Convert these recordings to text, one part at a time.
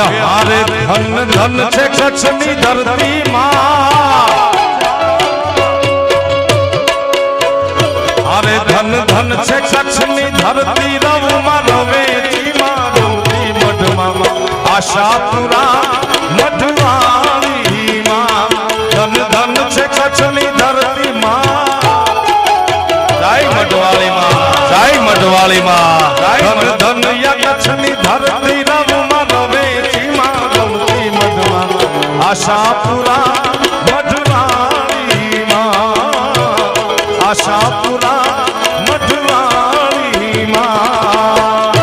હારે ધન ધન છે કચ્છની ધરતી માં હારે ધન ધન છે કચ્છની ધરતી રવમાં રવે ચીમાં રવતી મઢમાં. આશાપુરા મઢવાળી આશાપુરા મઢવાળી માં આશાપુરા મઢવાળી માં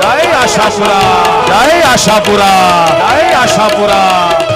જય આશાપુરા જય આશાપુરા જય આશાપુરા.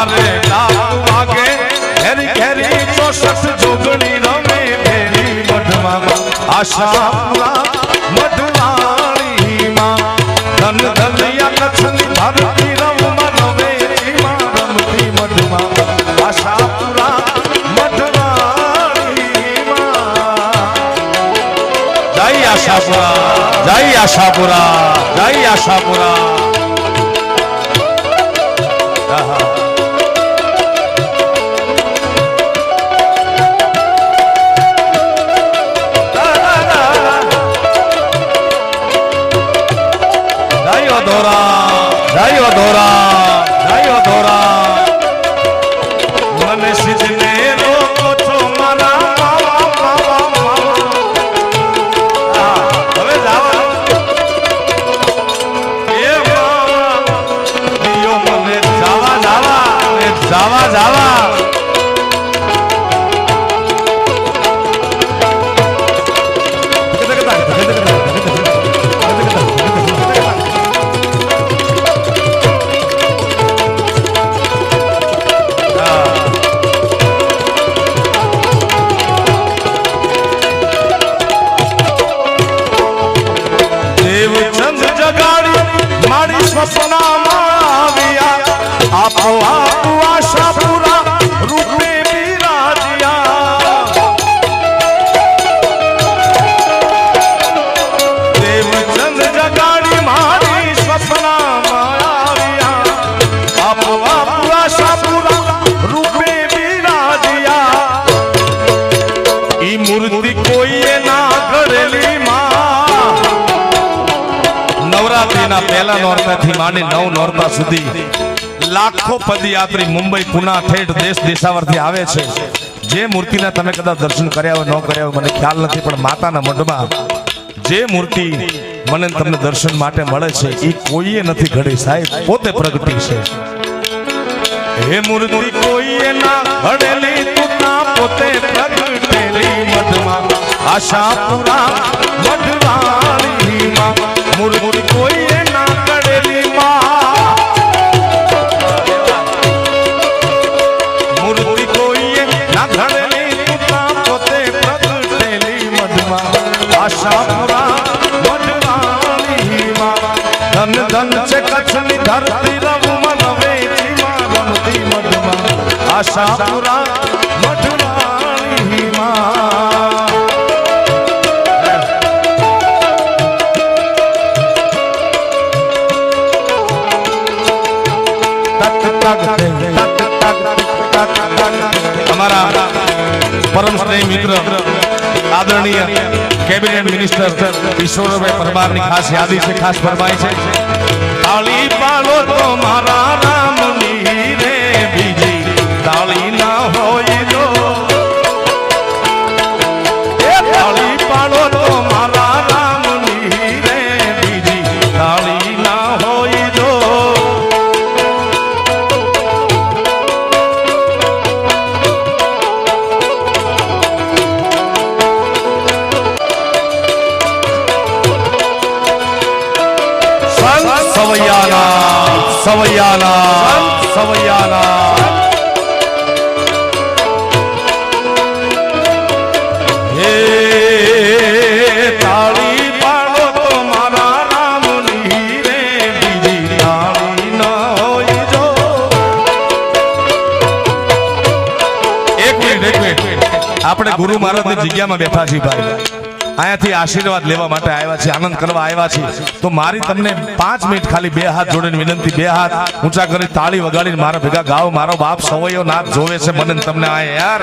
એ હારે ડાક વાગે ઘેરી ઘેરી ચોસઠ જોગણી રમે ફેરી મઢમાં આશા પૂરા મઢવાળી માં ધન ધનિયા કચ્છની ધરતી રમમાં રમે એમાં રમતી મઢમાં આશા પૂરા મઢવાળી માં જય આશાપુરા જય આશાપુરા જય આશાપુરા આહા. અધોરા જય અધોરા જય અધોરા મને સિજને રોકો છો મારા માવા માવા માવા હવે જાવા એ માવા દિયો મને જાવા જાવા જાવા જાવા. મારી સપનામાં નવરાત્રીના પહેલા નોરતાથી માંડી નવ નોરતા સુધી લાખો પદયાત્રી મુંબઈ, પુના, ઠેઠ દેશ દેશાવરથી આવે છે. જે મૂર્તિના તમે કદાચ દર્શન કર્યા હોય, ન કર્યા હોય, મને ખ્યાલ નથી, પણ માતાના મઢમાં જે મૂર્તિ મને તમને દર્શન માટે મળે છે, એ કોઈએ નથી ઘડી. સાહેબ, પોતે પ્રગટી છે. હે મૂર્તિ કોઈએ ના ઘડેલી, તું ના પોતે પ્રગટેલી મઢમાં. આશાપુરા મઢવાળી માં મૂર્તિ ધન છે કચ્છની ધરતી રવમાં રવે ચીમાં રમતી મઢમાં આશાપુરા મઢવાળી માં તક તક તક તક તક તક તક અમારા પરમ સ્નેહ મિત્ર, આદરણીય કેબિનેટ મિનિસ્ટર ઈશ્વરભાઈ પરમારની ખાસ યાદી છે, ખાસ ફરમાય છે. તાળી પાડો તો મારા સવૈયાના સવૈયાના હે તાળી ન આપણે ગુરુ મહારાજની જગ્યામાં બેઠા છીએ ભાઈ. અહીંયાથી આશીર્વાદ લેવા માટે આવ્યા છે આનંદ કરવા આવ્યા છે તો મારી તમને પાંચ મિનિટ ખાલી બે હાથ જોડીને વિનંતી, બે હાથ ઊંચા કરી તાળી વગાડીને મારા ભેગા ગાવ મારો બાપ સવયો નાથ જોવે છે, મને તમને આ યાર.